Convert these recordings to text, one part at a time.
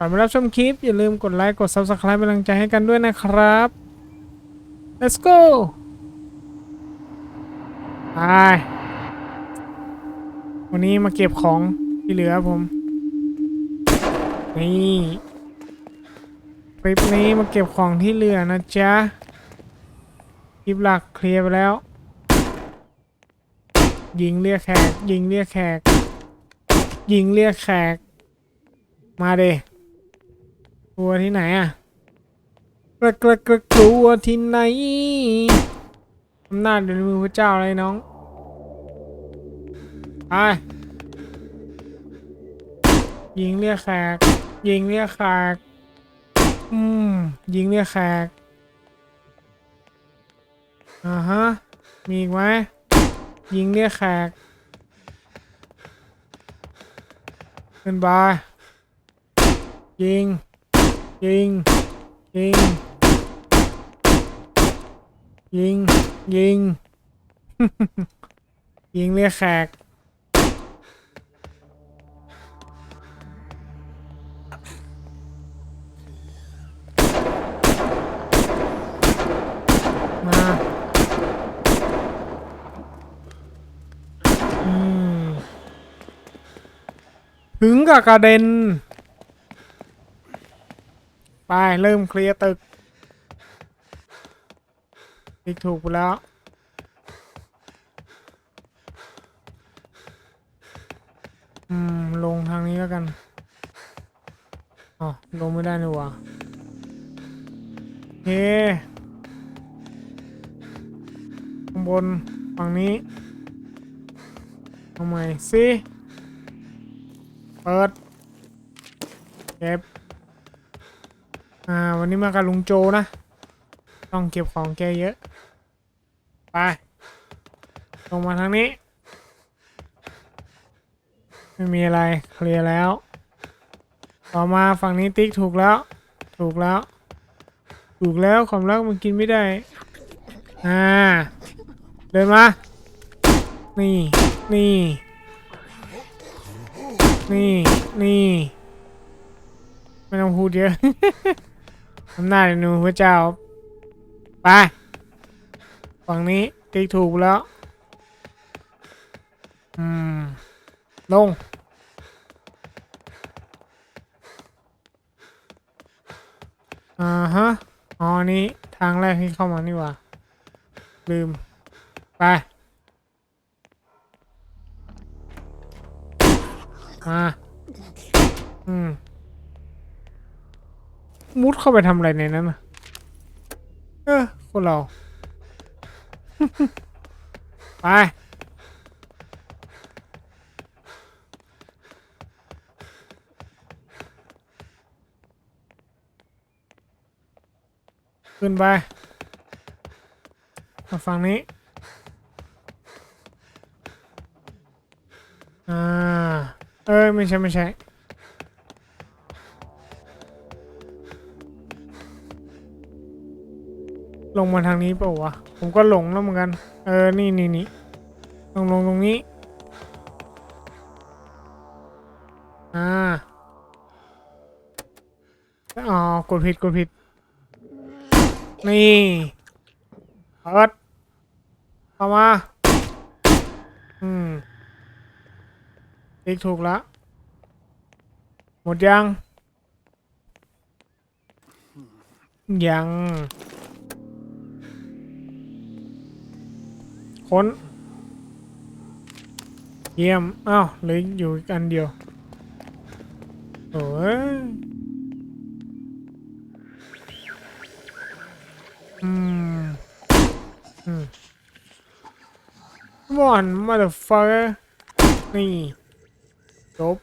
ก่อนไปรับชมคลิป อย่าลืมกดไลค์ กด Subscribe เป็นกำลังใจให้กันด้วยนะครับ let's go ไปวันนี้มาเก็บของที่เหลือผม นี่คลิปนี้มาเก็บของที่เหลือนะจ๊ะ คลิปหลักเคลียร์ไปแล้ว ยิงเรียกแขก ยิงเรียกแขก ยิงเรียกแขก มาเด กลัวที่ไหนอะกระกระกระกลัวที่ไหนอำนาจอยู่ในมือพระเจ้าอะไรน้องไปยิงเรียกแขก ยิงเรียกแขก อืม ยิงเรียกแขก อ่าฮะ มีอีกไหมยิงเรียกแขกขึ้นบายิง ยิง ยิง ยิง ยิง ยิงเรียกแขกมาถึงกับกระเด็น ไปเริ่มเคลียร์ตึกติ๊กถูกไปแล้ว อืม ลงทางนี้แล้วกัน อ๋อ ลงไม่ได้นี่หว่าโอเคข้างบน ฝั่งนี้เอาใหม่สิ เปิด เก็บ อ่า วันนี้มากับลุงโจนะ ต้องเก็บของแกเยอะ ไป ลงมาทางนี้ ไม่มีอะไร เคลียร์แล้ว ต่อมาฝั่งนี้ติ๊กถูกแล้ว ถูกแล้ว ถูกแล้วความรักมันกินไม่ได้ อ่า เดินมา นี่ นี่ นี่ นี่ ไม่ต้องพูดเยอะ อำนาจในมือพระเจ้า ไป ฝั่งนี้ติ๊กถูกแล้ว อืม ลง อ่าฮะ อ๋อ นี่ ทางแรกที่เข้ามานี่ว่า ลืม ไป มา อืม มุดเข้าไปทำอะไรในนั้นน่ะเออคนเรา ไป ขึ้นไปมาฝั่งนี้ อ่า เอ้ย ไม่ใช่ ไม่ใช่ ลงมาทางนี้เปล่าวะ ผมก็หลงแล้วเหมือนกัน เออ นี่นี่นี่ลงลงตรงนี้ อ่า อ๋อ กดผิด กดผิด นี่เปิดเข้ามา อืมติ๊กถูกแล้วหมดยัง ยัง ค้น เยี่ยม อ้าวเหลืออยู่กันเดียวโอ้ยอืม อืม Come on motherfucker นี่จบ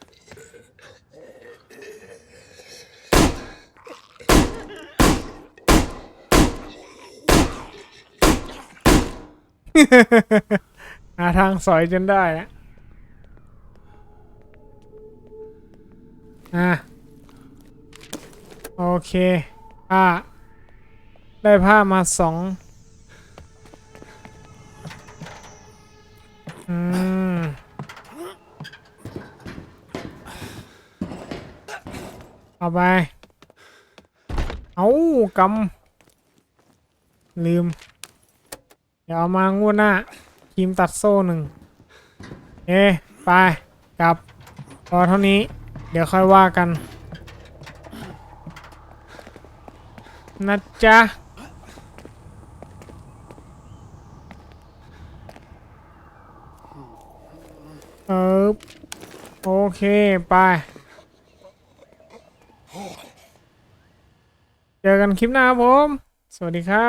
หาทางสอยจนได้อะอะโอเคผ้าได้ผ้ามาสองอืมเอาไป เอากำลืม เดี๋ยวเอามางวดหน้าครีมตัดโซ่หนึ่งเอะไปกลับพอเท่านี้ เดี๋ยวค่อยว่ากันนะจ๊ะเออโอเค ไป เจอกันคลิปหน้าครับผม สวัสดีครับ